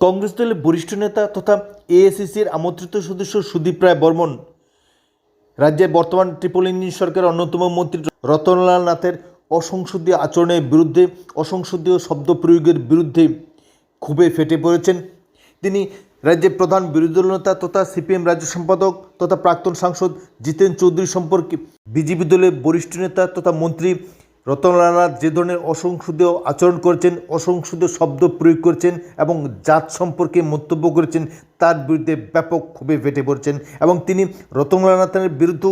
কংগ্রেস দলের বরিষ্ঠ নেতা তথা এএসিসির আমন্ত্রিত সদস্য সুদীপ রায় বর্মন। রাজ্যের বর্তমান ট্রিপল ইঞ্জিন সরকারের অন্যতম মন্ত্রী রতনলাল নাথের অসংসদীয় আচরণের বিরুদ্ধে, অসংসদীয় শব্দ প্রয়োগের বিরুদ্ধে খুবই ফেটে পড়েছেন। তিনি রাজ্যের প্রধান বিরোধী দল নেতা তথা সিপিএম রাজ্য সম্পাদক তথা প্রাক্তন সাংসদ জিতেন চৌধুরী সম্পর্কে বিজেপি দলের বরিষ্ঠ নেতা তথা মন্ত্রী রতনলাল যে ধরনের অসংসদীয় আচরণ করেছেন, অসংসদীয় শব্দ প্রয়োগ করেছেন এবং জাত সম্পর্কে মন্তব্য করেছেন, তার বিরুদ্ধে ব্যাপক ক্ষোভে ফেটে পড়ছেন। এবং তিনি রতনলাল নাথের বিরুদ্ধে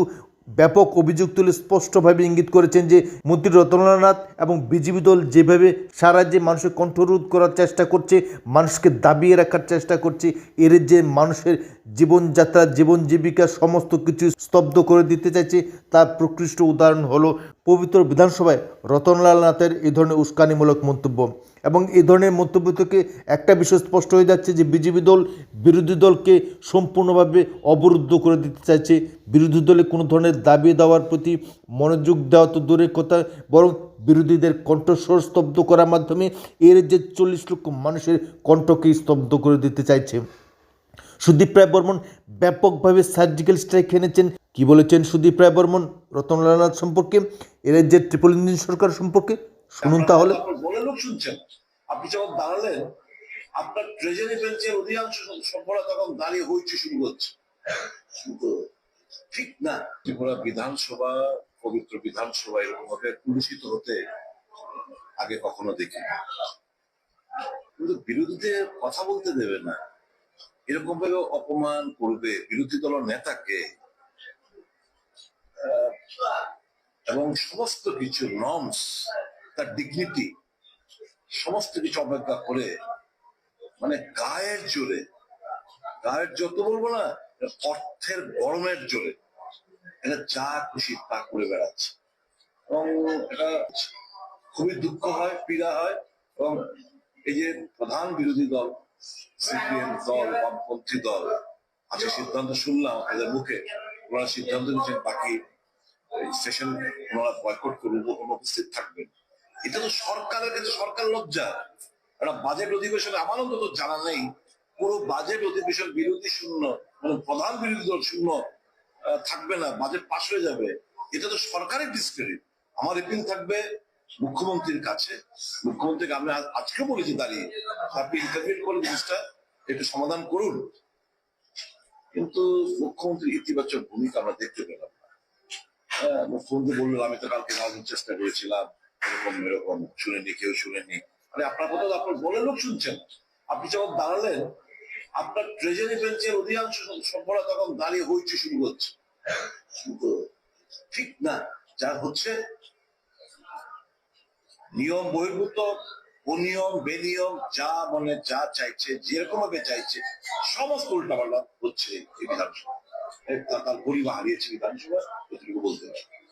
ব্যাপক অভিযোগ তুলে স্পষ্টভাবে ইঙ্গিত করেছেন যে মন্ত্রী রতনলাল নাথ এবং বিজেপি দল যেভাবে সারা রাজ্যে মানুষের কণ্ঠরোধ করার চেষ্টা করছে, মানুষকে দাবিয়ে রাখার চেষ্টা করছে এর যে মানুষের জীবনযাত্রা, জীবন জীবিকা সমস্ত কিছু স্তব্ধ করে দিতে চাইছে, তার প্রকৃষ্ট উদাহরণ হলো পবিত্র বিধানসভায় রতনলাল নাথের এই ধরনের উস্কানিমূলক মন্তব্য। এবং এই ধরনের মন্তব্য থেকে একটা বিষয় স্পষ্ট হয়ে যাচ্ছে যে বিজেপি দল বিরোধী দলকে সম্পূর্ণভাবে অবরুদ্ধ করে দিতে চাইছে। বিরোধী দলে কোনো ধরনের দাবি দেওয়ার প্রতি মনোযোগ দেওয়া তো দূরের কথা বরং বিরোধীদের কণ্ঠস্বর স্তব্ধ করার মাধ্যমে এর যে চল্লিশ লক্ষ মানুষের কণ্ঠকে স্তব্ধ করে দিতে চাইছে। সুদীপ রায় বর্মন ব্যাপকভাবে সার্জিক্যাল স্ট্রাইক এনেছেন। কি বলেছেন সুদীপ রায় বর্মন রতনলাল নাথ সম্পর্কে? এর যে ট্রিপল ইঞ্জিন সরকার সম্পর্কে? শুনুন তাহলে। আপনার লোক শুনছেন? আপনি যখন দাঁড়ালেন আপনার ট্রেজারি বেঞ্চের অধিকাংশ সভ্যরা তখন দাঁড়িয়ে হইতে শুরু কিন্তু ঠিক না? ত্রিপুরা বিধানসভা, পবিত্র বিধানসভা এরকম ভাবে কুলুষিত হতে আগে কখনো দেখি কিন্তু বিরোধীদের কথা বলতে দেবে না। এরকম ভাবে অপমান করবে বিরোধী দলের নেতাকে। এবং সমস্ত কিছু নর্মস তার ডিগনিটি সমস্ত কিছু অবজ্ঞা করে মানে গায়ের জোরে, গায়ের যত বলব না অর্থের গরমের জোরে এটা যা খুশি তা করে বেড়াচ্ছে। এবং এটা খুবই দুঃখ হয়, পীড়া হয় এবং এই যে প্রধান বিরোধী দল, সিপিএম দল, বামপন্থী দল আজকে সিদ্ধান্ত শুনলাম এদের মুখে। ওনারা সিদ্ধান্ত নিচ্ছেন বাকি স্টেশন ওনারা বয়কট করুন অনুপস্থিত থাকবেন। এটা তো সরকারের কাছে সরকার লজ্জা। একটা বাজেট অধিবেশনে আমার অন্তত জানা নেই পুরো বাজেট অধিবেশন বিরোধী শূন্য মানে প্রধান বিরোধী দল শূন্য থাকবে না বাজেট পাশ হয়ে যাবে। এটা তো সরকারের ডিসক্রেডিট আমার এপিল থাকবে মুখ্যমন্ত্রীর কাছে। মুখ্যমন্ত্রীকে আমি আজকে বলেছি দাঁড়িয়ে আপনি ইন্টারভিউ করে জিনিসটা একটু সমাধান করুন। কিন্তু মুখ্যমন্ত্রীর ইতিবাচক ভূমিকা আমরা দেখতে পেলাম না। হ্যাঁ, মুখ্যমন্ত্রী বললেন আমি তো কালকে নামানোর চেষ্টা করেছিলাম এরকম এরকম শুনেনি কেউ শুনেনি আরে আপনার কথা তো আপনার বলে লোক শুনছেন। আপনি যখন দাঁড়ালেন আপনার ট্রেজারি বেঞ্চের অধিকাংশ সভ্যরা তখন দাঁড়িয়ে হইতে শুরু করছে। ঠিক না? যা হচ্ছে, নিয়ম বহির্ভূত, অনিয়ম, বেনিয়ম, যা মনে যা চাইছে যেরকম ভাবে চাইছে, সমস্ত উল্টাপাল্টা হচ্ছে এই বিধানসভা। তার পরিবার হারিয়েছে বিধানসভা বলতে পারি